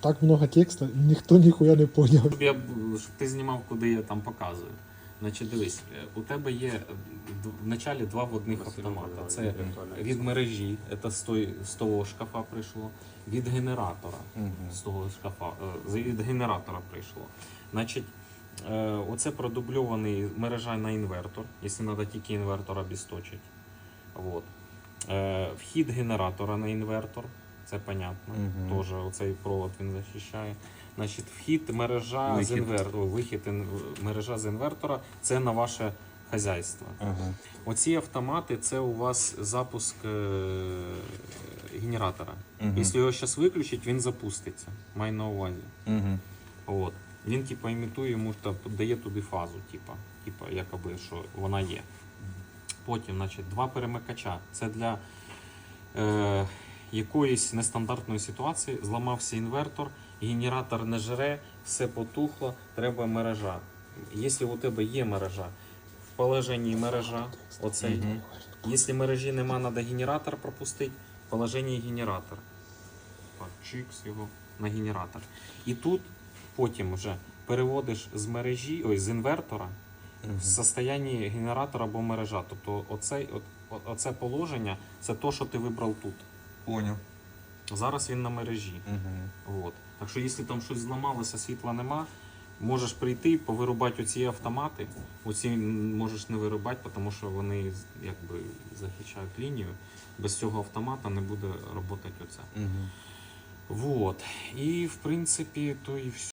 Так много текста, ніхто ніхуя не поняв. Щоб, я, щоб ти знімав, куди я там показую. Значить, дивись, е, у тебе є е, в началі два водних автомата. Це від мережі, це з, той, з того шкафа прийшло, від генератора. З того шкафа, е, від генератора прийшло. Значить, оце продубльований мережа на інвертор, якщо треба тільки інвертор обісточити. Вот. Вхід генератора на інвертор, це понятно. Мгм. Теж оцей провод він захищає. Значить, вхід мережа з Вихід. інвертора, вихід ін- мережа з інвертора це на ваше хазяйство. Ага. Оці автомати це у вас запуск е, генератора. Мгм. Якщо його зараз виключить, він запуститься. Май на увазі. Угу. От. Він типа імітує, йому та дає туди фазу, типа, типа, якоби, що вона є. Потім, значить, два перемикача. Це для е, якоїсь нестандартної ситуації. Зламався інвертор, генератор не жере, все потухло, треба мережа. Якщо у тебе є мережа, в положенні мережа, оцей. Мгм. Якщо мережі нема, треба генератор пропустити, в положенні генератор. Так, чикс його на генератор. І тут потім вже переводиш з мережі, ой, з інвертора в состоянні генератора або мережа. Тобто оцей, о- оце положення це то, що ти вибрав тут. Понял. Зараз він на мережі. Угу. От. Так що, якщо там щось зламалося, світла нема, можеш прийти, повирубати оці автомати. Оці можеш не вирубати, тому що вони якби захищають лінію. Без цього автомата не буде працювати оце. Угу. Вот. І в принципі, то і все.